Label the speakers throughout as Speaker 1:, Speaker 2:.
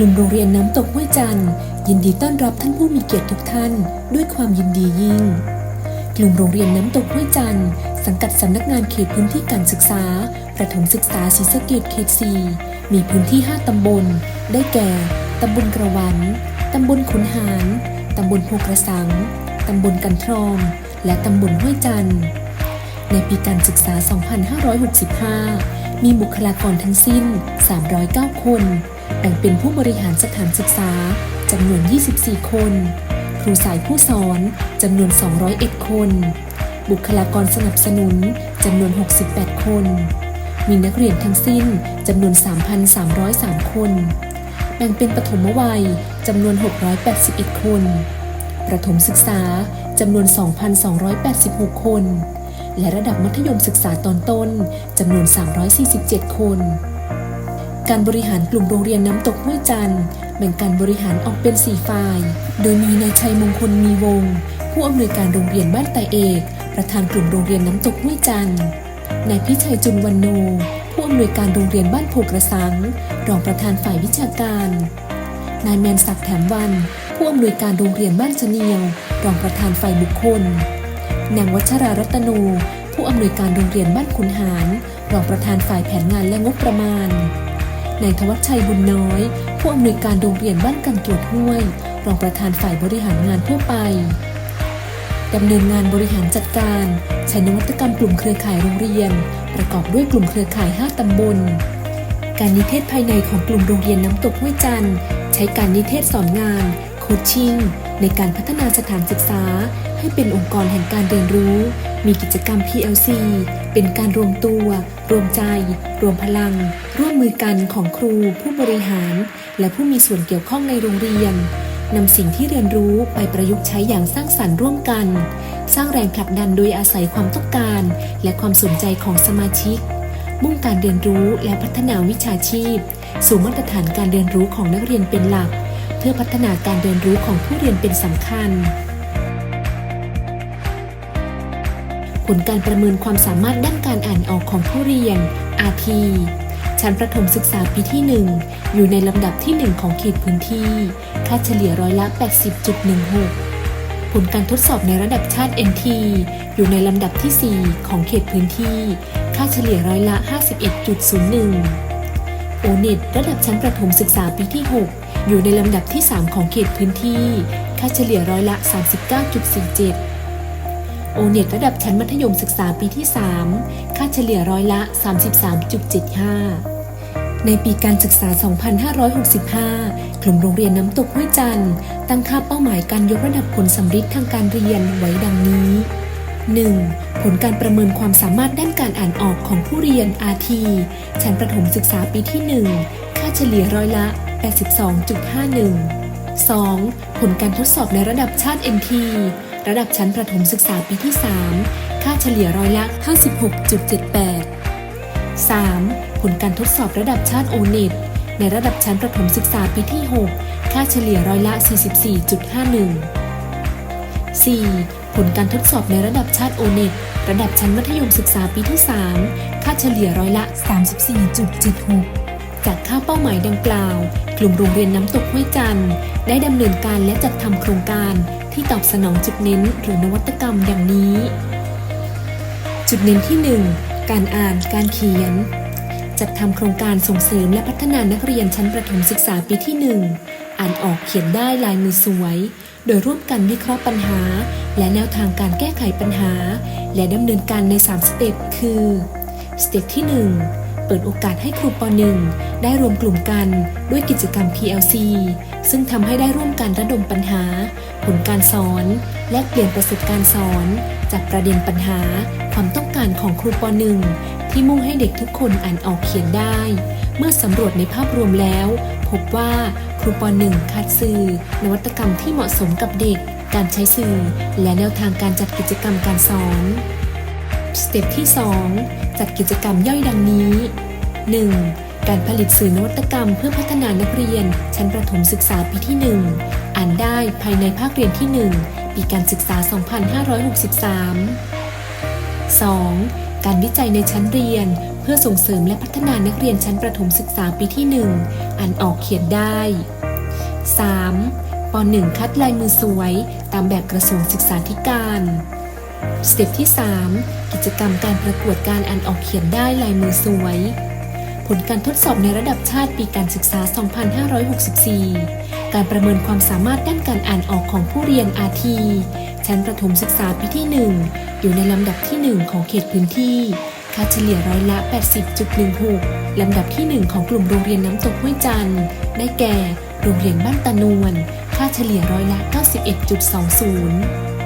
Speaker 1: ลุ่มโรงเรียนน้ำตกห้วยจันทร์ยินดีต้อนรับท่านผู้มีเกียรติทุกท่าน ด้วยความยินดียิ่ง กลุ่มโรงเรียนน้ำตกห้วยจันทร์สังกัดสำนักงานเขตพื้นที่การศึกษา ประถมศึกษาศรีสะเกดเขตสีมีพื้นที่ 5 ตำบล ได้แก่ ตำบลกระวัน ตำบลขุนหาร ตำบลโพกระสัง ตำบลกันทรอม และตำบลห้วยจันทร์ ในปีการศึกษา 2565 มีบุคลากรทั้งสิ้น 309 คน แบ่งเป็นผู้บริหารสถานศึกษาจำนวน 24 คน ครูสายผู้สอนจำนวน 201 คน บุคลากรสนับสนุนจำนวน 68 คน มีนักเรียนทั้งสิ้นจำนวน 3,303 คน แบ่งเป็นปฐมวัยจำนวน 681 คน ประถมศึกษาจำนวน 2,286 คน และระดับมัธยมศึกษาตอนต้นจำนวน 347 คน การบริหารกลุ่มโรงเรียนน้ำตกห้วยจันทร์แบ่งการบริหารออกเป็น 4 ฝ่าย โดยมีนายชัยมงคลมีวงศ์ผู้อำนวยการโรงเรียนบ้านไตเอก ประธานกลุ่มโรงเรียนน้ำตกห้วยจันทร์นายพิชัยจุนวันโน ผู้อำนวยการโรงเรียนบ้านโพกระสัง รองประธานฝ่ายวิชาการ นายแมนศักดิ์แถมวัน ผู้อำนวยการโรงเรียนบ้านชเนียว รองประธานฝ่ายบุคคล นางวัชรารัตโนผู้อำนวยการโรงเรียนบ้านขุนหาร รองประธานฝ่ายแผนงานและงบประมาณ นายธวัชชัยบุญน้อย ผู้อำนวยการโรงเรียนบ้านกันตรวจห้วย รองประธานฝ่ายบริหารงานทั่วไปดำเนินงานบริหารจัดการใช้นวัตกรรมกลุ่มเครือข่ายโรงเรียน ประกอบด้วยกลุ่มเครือข่าย 5 ตำบล การนิเทศภายในของกลุ่มโรงเรียนน้ำตกห้วยจันทร์ใช้การนิเทศสอนงาน โคชชิ่งในการพัฒนาสถานศึกษา ให้เป็นองค์กรแห่งการเรียนรู้ มีกิจกรรม PLC เป็นการรวมตัว รวมใจ รวมพลัง ร่วมมือกันของครู ผู้บริหาร และผู้มีส่วนเกี่ยวข้องในโรงเรียนนำสิ่งที่เรียนรู้ไปประยุกต์ใช้อย่างสร้างสรรค์ร่วมกัน สร้างแรงผลักดันโดยอาศัยความต้องการ และความสนใจของสมาชิก มุ่งการเรียนรู้และพัฒนาวิชาชีพ สู่มาตรฐานการเรียนรู้ของนักเรียนเป็นหลัก เพื่อพัฒนาการเรียนรู้ของผู้เรียนเป็นสำคัญ ลการประเมินความสามารถด้านการอ่านออกของผู้เรียน RT ชั้นประถมศึกษาปีที่ 1 อยู่ในลำดับที่ 1 ของเขตพื้นที่ ค่าเฉลี่ยร้อยละ 80.16 ผลการทดสอบในระดับชาติ NT อยู่ในลำดับที่ 4 ของเขตพื้นที่ ค่าเฉลี่ยร้อยละ 51.01 โอเน็ตระดับชั้นประถมศึกษาปีที่ 6 อยู่ในลำดับที่ 3 ของเขตพื้นที่ ค่าเฉลี่ยร้อยละ 39.47 โอเน็ตระดับชั้นมัธยมศึกษาปีที่ 3 ค่าเฉลี่ยร้อยละ 33.75 ในปีการศึกษา 2565 กลุ่มโรงเรียนน้ำตกห้วยจันทร์ตั้งค่าเป้าหมายการยกระดับผลสำฤทธิ์ทางการเรียนไว้ดังนี้ 1. ผลการประเมินความสามารถด้านการอ่านออกของผู้เรียน RT ชั้นประถมศึกษาปีที่ 1 ค่าเฉลี่ยร้อยละ 82.51 2. ผลการทดสอบในระดับชาติ NT ระดับชั้นประถมศึกษาปีที่ 3 ค่าเฉลี่ยร้อยละ 56.78 3. ผลการทดสอบระดับชาติ o n e t ในระดับชั้นประถมศึกษาปีที่ 6 ค่าเฉลี่ยร้อยละ 44.51 4. ผลการทดสอบในระดับชาติ o n e t ระดับชั้นมัธยมศึกษาปีที่ 3 ค่าเฉลี่ยร้อยละ 34.76 จากค่าเป้าหมายดังกล่าว กลุ่มโรงเรียนน้ำตกห้วยจันทร์ได้ดำเนินการและจัดทำโครงการที่ตอบสนองจุดเน้นหรือนวัตกรรมดังนี้ จุดเน้นที่ 1 การอ่านการเขียน จัดทำโครงการส่งเสริมและพัฒนานักเรียนชั้นประถมศึกษาปีที่ 1 อ่านออกเขียนได้ลายมือสวย โดยร่วมกันวิเคราะห์ปัญหา และแนวทางการแก้ไขปัญหา และดำเนินการใน 3 สเต็ปคือสเต็ปที่ 1 เปิดโอกาสให้ครูป .1 ได้รวมกลุ่มกันด้วยกิจกรรม PLC ซึ่งทำให้ได้ร่วมกันระดมปัญหา ผลการสอน และเปลี่ยนประสบการณ์สอน จากประเด็นปัญหา ความต้องการของครูป .1 ที่มุ่งให้เด็กทุกคนอ่านออกเขียนได้ เมื่อสำรวจในภาพรวมแล้ว พบว่าครูป .1 คัดสื่อ นวัตกรรมที่เหมาะสมกับเด็ก การใช้สื่อ และแนวทางการจัดกิจกรรมการสอน สเต็ปที่ 2 จัดกิจกรรมย่อยดังนี้ 1. การผลิตสื่อนวัตกรรมเพื่อพัฒนานักเรียน ชั้นประถมศึกษาปีที่ 1 อ่านได้ภายในภาคเรียนที่ 1 ปีการศึกษา 2563 2. การวิจัยในชั้นเรียน เพื่อส่งเสริมและพัฒนานักเรียนชั้นประถมศึกษาปีที่ 1 อ่านออกเขียนได้ 3. ป .1 คัดลายมือสวย ตามแบบกระทรวงศึกษาธิการ สเต็ปที่ 3 กิจกรรมการประกวดการอ่านออกเขียนได้ลายมือสวย ผลการทดสอบในระดับชาติปีการศึกษา 2564 การประเมินความสามารถด้านการอ่านออกของผู้เรียนอาทีชั้นประถมศึกษาปีที่ 1 อยู่ในลำดับที่ 1 ของเขตพื้นที่ ค่าเฉลี่ยร้อยละ 80.16 ลำดับที่ 1 ของกลุ่มโรงเรียนน้ำตกห้วยจันทร์ได้แก่ โรงเรียนบ้านตะนวน ค่าเฉลี่ยร้อยละ 91.20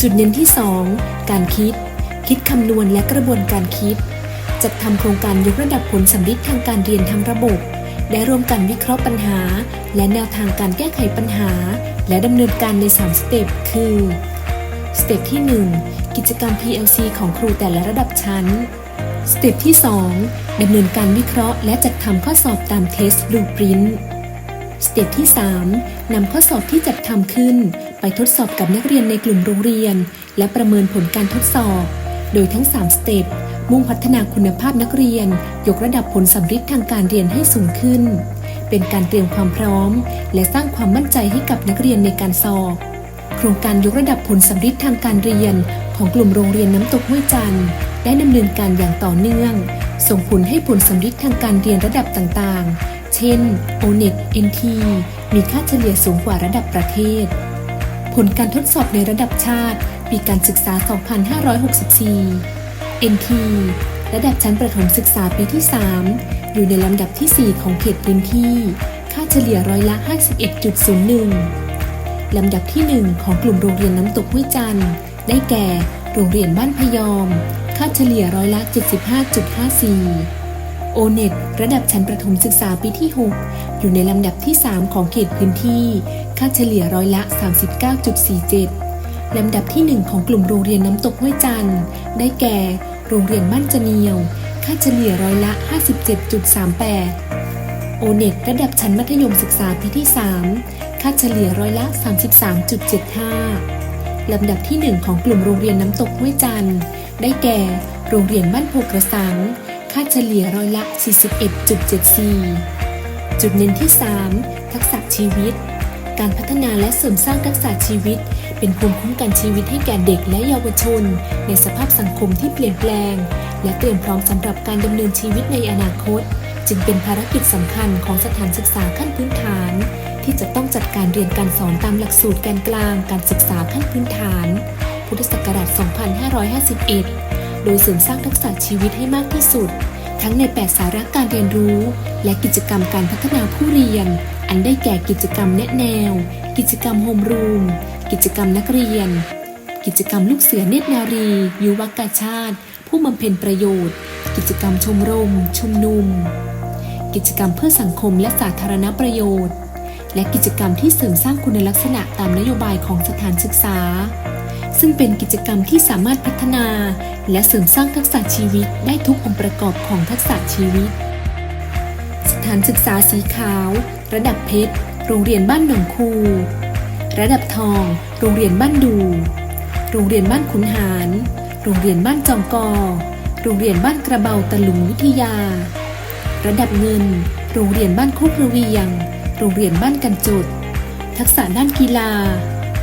Speaker 1: จุดเน้นที่ 2 การคิด คิดคำนวณและกระบวนการคิด จัดทำโครงการยกระดับผลสำลิดทางการเรียนทั้งระบบ ได้ร่วมกันวิเคราะห์ปัญหา และแนวทางการแก้ไขปัญหา และดำเนินการใน 3 สเต็ป คือ สเต็ปที่ 1 กิจกรรม PLC ของครูแต่ละระดับชั้น สเต็ปที่ 2ดำเนินการวิเคราะห์ และจัดทำข้อสอบตามเทสต์บลูปรินท์สเต็ปที่ 3นำข้อสอบที่จัดทำขึ้น ไปทดสอบกับนักเรียนในกลุ่มโรงเรียน และประเมินผลการทดสอบ โดยทั้ง 3 สเต็ปมุ่งพัฒนาคุณภาพนักเรียน ยกระดับผลสำฤทธิ์ทางการเรียนให้สูงขึ้น เป็นการเตรียมความพร้อม และสร้างความมั่นใจให้กับนักเรียนในการสอบ โครงการยกระดับผลสำฤทธิ์ทางการเรียน ของกลุ่มโรงเรียนน้ำตกห้วยจันทร์ได้ดำเนินการอย่างต่อเนื่อง ส่งผลให้ผลสำฤทธิ์ทางการเรียนระดับต่างๆ เช่น O-NET NT มีค่าเฉลี่ยสูงกว่าระดับประเทศ ผลการทดสอบในระดับชาติ ปีการศึกษา 2564 NT ระดับชั้นประถมศึกษาปีที่ 3 อยู่ในลำดับที่ 4 ของเขตพื้นที่ ค่าเฉลี่ยร้อยละ 51.01 ลำดับที่ 1 ของกลุ่มโรงเรียนน้ำตกห้วยจันทร์ได้แก่ โรงเรียนบ้านพยอม ค่าเฉลี่ยร้อยละ 75.54 โอเน็ตระดับชั้นประถมศึกษาปีที่ 6 อยู่ในลำดับที่ 3 ของเขตพื้นที่ ค่าเฉลี่ยร้อยละ 39.47 ลำดับที่ 1 ของกลุ่มโรงเรียนน้ำตกห้วยจันทร์ ได้แก่ โรงเรียนบ้านจเนียว ค่าเฉลี่ยร้อยละ 57.38 โอเน็ตระดับชั้นมัธยมศึกษาปีที่ 3 ค่าเฉลี่ยร้อยละ 33.75 ลำดับที่ 1 ของกลุ่มโรงเรียนน้ำตกห้วยจันทร์ ได้แก่ โรงเรียนบ้านโพกระสัง ค่าเฉลี่ยร้อยละ 41.74 จุดเน้นที่ 3 ทักษะชีวิต การพัฒนาและเสริมสร้างทักษะชีวิต เป็นภูมิคุ้มกันชีวิตให้แก่เด็กและเยาวชน ในสภาพสังคมที่เปลี่ยนแปลง และเตรียมพร้อมสำหรับการดำเนินชีวิตในอนาคต จึงเป็นภารกิจสำคัญของสถานศึกษาขั้นพื้นฐาน ที่จะต้องจัดการเรียนการสอนตามหลักสูตรแกนกลางการศึกษาขั้นพื้นฐาน พุทธศักราช 2551 โดยเสริมสร้างทักษะชีวิตให้มากที่สุด ทั้งใน 8 สาระการเรียนรู้ และกิจกรรมการพัฒนาผู้เรียน อันได้แก่กิจกรรมแนะแนว กิจกรรมโฮมรูม กิจกรรมนักเรียน กิจกรรมลูกเสือเนตรนารี ยุวกาชาติ ผู้บำเพ็ญประโยชน์ กิจกรรมชมรม ชุมนุม กิจกรรมเพื่อสังคมและสาธารณประโยชน์ และกิจกรรมที่เสริมสร้างคุณลักษณะตามนโยบายของสถานศึกษา ซึ่งเป็นกิจกรรมที่สามารถพัฒนา และเสริมสร้างทักษะชีวิตได้ทุกองค์ประกอบของทักษะชีวิต ถานศึกษาสีขาว ระดับเพชร โรงเรียนบ้านหนองคู ระดับทอง โรงเรียนบ้านดู โรงเรียนบ้านขุนหาร โรงเรียนบ้านจอมกอ โรงเรียนบ้านกระเบาตะลุงวิทยา ระดับเงิน โรงเรียนบ้านโคกระเวียง โรงเรียนบ้านกันจดทักษะด้านกีฬา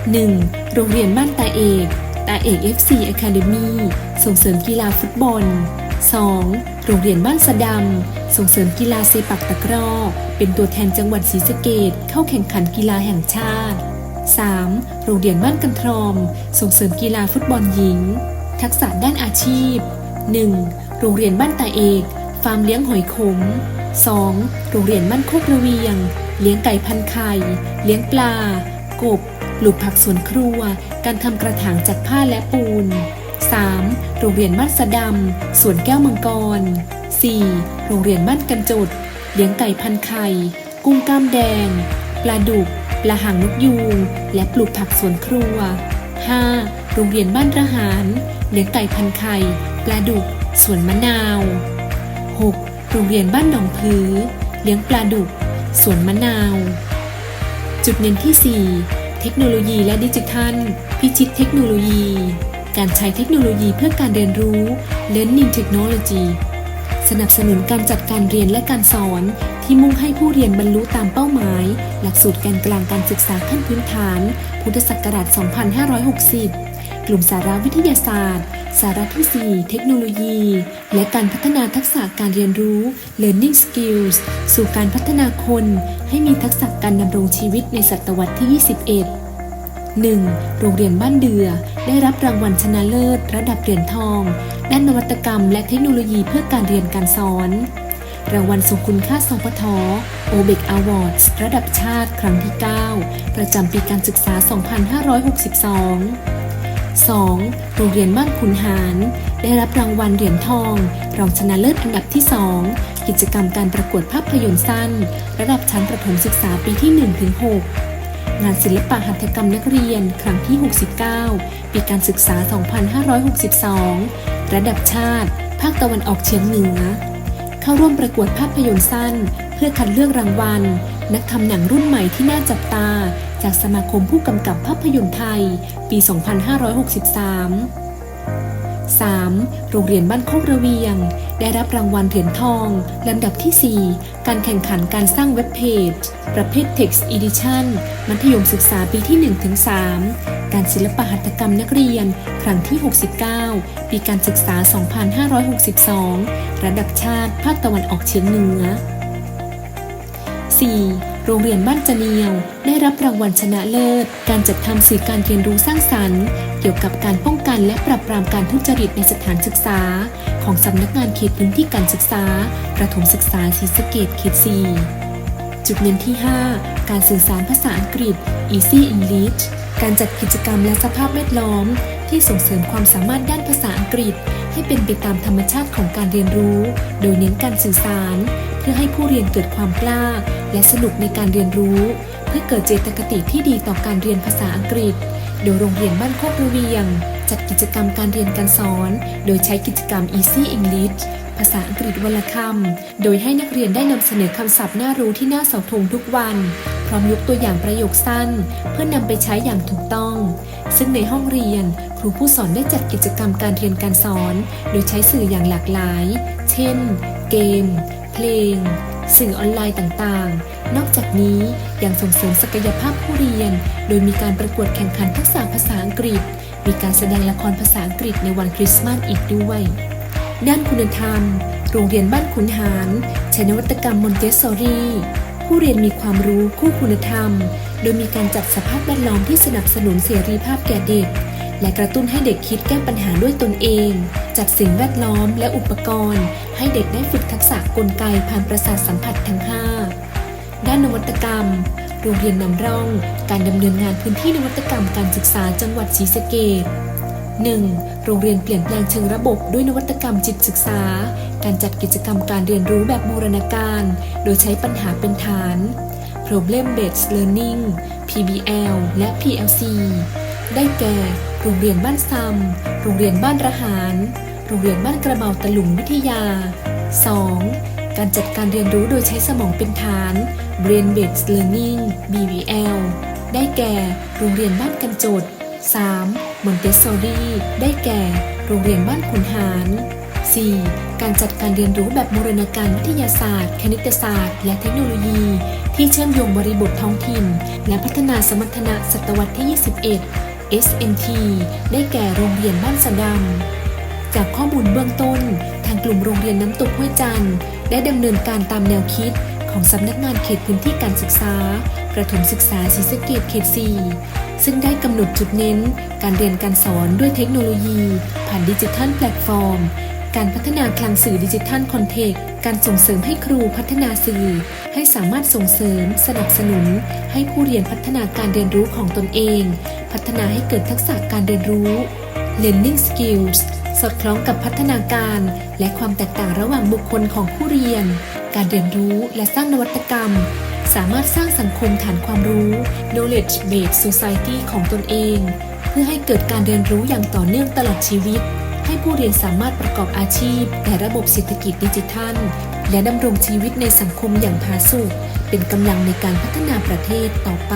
Speaker 1: 1. โรงเรียนบ้านตาเอกตาเอก FC Academy ส่งเสริมกีฬาฟุตบอล 2. โรงเรียนบ้านสะดำ ส่งเสริมกีฬาเซปักตะกร้อ เป็นตัวแทนจังหวัดศรีสะเกดเข้าแข่งขันกีฬาแห่งชาติ 3. โรงเรียนบ้านกันทรอม ส่งเสริมกีฬาฟุตบอลหญิง ทักษะด้านอาชีพ 1. โรงเรียนบ้านตาเอก ฟาร์มเลี้ยงหอยขม 2. โรงเรียนบ้านโคกระเวียง เลี้ยงไก่พันไข่ เลี้ยงปลา กบ ปลูกผักสวนครัว การทำกระถางจากผ้าและปูน 3. โรงเรียนบ้านสะดำ สวนแก้วมังกร 4. โรงเรียนบ้านกันจดเลี้ยงไก่พันไข่ กุ้งกล้ามแดง ปลาดุก ปลาหางนกยูง และปลูกผักสวนครัว 5. โรงเรียนบ้านระหาร เลี้ยงไก่พันไข่ ปลาดุก สวนมะนาว 6. โรงเรียนบ้านหนองผือ เลี้ยงปลาดุก สวนมะนาว จุดเน้นที่ 4 เทคโนโลยีและดิจิทัล พิชิตเทคโนโลยีการใช้เทคโนโลยีเพื่อการเรียนรู้ Learning Technology สนับสนุนการจัดการเรียนและการสอน ที่มุ่งให้ผู้เรียนบรรลุตามเป้าหมาย หลักสูตรแกนกลางการศึกษาขั้นพื้นฐาน พุทธศักราช 2560 กลุ่มสาระวิทยาศาสตร์ สาระที่ 4 เทคโนโลยี และการพัฒนาทักษะการเรียนรู้ learning skills สู่การพัฒนาคน ให้มีทักษะการดำรงชีวิตในศตวรรษที่ 21 1. โรงเรียนบ้านเดือ ได้รับรางวัลชนะเลิศ ระดับเหรียญทอง ด้านนวัตกรรม และเทคโนโลยีเพื่อการเรียนการสอน รางวัลทรงคุณค่าสพทโอเบกอวอร์ดระดับชาติครั้งที่ 9 ประจำปีการศึกษา 2562 2. โรงเรียนบ้านขุนหาร ได้รับรางวัลเหรียญทอง รองชนะเลิศอันดับที่ 2 กิจกรรมการประกวดภาพยนตร์สั้น ระดับชั้นประถมศึกษาปีที่ 1-6 งานศิลปะหัตถกรรมนักเรียนครั้งที่ 69 ปีการศึกษา 2562 ระดับชาติ ภาคตะวันออกเฉียงเหนือ เข้าร่วมประกวดภาพยนตร์สั้น เพื่อคัดเลือกรางวัล นักทำหนังรุ่นใหม่ที่น่าจับตา จากสมาคมผู้กำกับภาพยนตร์ไทย ปี 2563 3. โรงเรียนบ้านโคกระเวียง ได้รับรางวัลเหรียญทอง ลำดับที่ 4 การแข่งขันการสร้างเว็บเพจ ประเภท Text Edition มัธยมศึกษาปีที่ 1-3 การศิลปหัตถกรรมนักเรียน ครั้งที่ 69 ปีการศึกษา 2562 ระดับชาติภาคตะวันออกเฉียงเหนือ 4. โรงเรียนบ้านจเนียว ได้รับรางวัลชนะเลิศ การจัดทำสื่อการเรียนรู้สร้างสรรค์ เกี่ยวกับการป้องกันและปราบปรามการทุจริตในสถานศึกษา ของสำนักงานเขตพื้นที่การศึกษา ประถมศึกษาศรีสะเกดเขต 4 จุดเน้นที่ 5 การสื่อสารภาษาอังกฤษ Easy English การจัดกิจกรรมและสภาพแวดล้อม ที่ส่งเสริมความสามารถด้านภาษาอังกฤษ ให้เป็นไปตามธรรมชาติของการเรียนรู้ โดยเน้นการสื่อสาร เพื่อให้ผู้เรียนเกิดความกล้า และสนุกในการเรียนรู้ เพื่อเกิดเจตคติที่ดีต่อการเรียนภาษาอังกฤษ โดยโรงเรียนบ้านโคกระเวียง จัดกิจกรรมการเรียนการสอน โดยใช้กิจกรรม Easy English ภาษาอังกฤษวลคำ โดยให้นักเรียนได้นำเสนอคำศัพท์น่ารู้ที่หน้าเสาธงทุกวัน พร้อมยกตัวอย่างประโยคสั้น เพื่อนำไปใช้อย่างถูกต้อง ซึ่งในห้องเรียน ครูผู้สอนได้จัดกิจกรรมการเรียนการสอน โดยใช้สื่ออย่างหลากหลาย เช่น เกม เพลง สื่อออนไลน์ต่างๆ นอกจากนี้ยังส่งเสริมศักยภาพผู้เรียน โดยมีการประกวดแข่งขันทักษะภาษาอังกฤษ มีการแสดงละครภาษาอังกฤษในวันคริสต์มาสอีกด้วย ด้านคุณธรรม โรงเรียนบ้านขุนหารใช้นวัตกรรมมอนเตสซอรีผู้เรียนมีความรู้คู่คุณธรรม โดยมีการจัดสภาพแวดล้อมที่สนับสนุนเสรีภาพแก่เด็ก และกระตุ้นให้เด็กคิดแก้ปัญหาด้วยตนเอง จัดสิ่งแวดล้อมและอุปกรณ์ ให้เด็กได้ฝึกทักษะกลไกผ่านประสาทสัมผัสทั้ง 5 ด้านนวัตกรรม โรงเรียนนำร่อง การดำเนินงานพื้นที่นวัตกรรมการศึกษาจังหวัดศรีสะเกษ 1. โรงเรียนเปลี่ยนแปลงเชิงระบบด้วยนวัตกรรมจิตศึกษา การจัดกิจกรรมการเรียนรู้แบบบูรณาการ โดยใช้ปัญหาเป็นฐาน Problem Based Learning PBL และ PLC ได้แก่ โรงเรียนบ้านซำโรงเรียนบ้านระหาร โรงเรียนบ้านกระเบาตะลุงวิทยา 2. การจัดการเรียนรู้โดยใช้สมองเป็นฐาน Brain Based Learning BBL ได้แก่ โรงเรียนบ้านกันโจด 3. มอนเตสซอรีได้แก่ โรงเรียนบ้านขุนหาร 4. การจัดการเรียนรู้แบบบูรณาการวิทยาศาสตร์ คณิตศาสตร์ และเทคโนโลยี ที่เชื่อมโยงบริบทท้องถิ่น และพัฒนาสมรรถนะศตวรรษที่ 21 SNT ได้แก่โรงเรียนบ้านสะดำ จากข้อมูลเบื้องต้น ทางกลุ่มโรงเรียนน้ำตกห้วยจันทร์ได้ดำเนินการตามแนวคิดของสำนักงานเขตพื้นที่การศึกษา ประถมศึกษาศรีสะเกดเขต 4 ซึ่งได้กำหนดจุดเน้น การเรียนการสอนด้วยเทคโนโลยี ผ่านดิจิทัลแพลตฟอร์ม การพัฒนาคลังสื่อดิจิทัลคอนเทกต์การส่งเสริมให้ครูพัฒนาสื่อ ให้สามารถส่งเสริม สนับสนุน ให้ผู้เรียนพัฒนาการเรียนรู้ของตนเอง พัฒนาให้เกิดทักษะการเรียนรู้ Learning Skills สอดคล้องกับพัฒนาการ และความแตกต่างระหว่างบุคคลของผู้เรียน การเรียนรู้และสร้างนวัตกรรม สามารถสร้างสังคมฐานความรู้ knowledge based society ของตนเอง เพื่อให้เกิดการเรียนรู้อย่างต่อเนื่องตลอดชีวิต ให้ผู้เรียนสามารถประกอบอาชีพในระบบเศรษฐกิจดิจิทัล และดำรงชีวิตในสังคมอย่างผาสุกเป็นกำลังในการพัฒนาประเทศต่อไป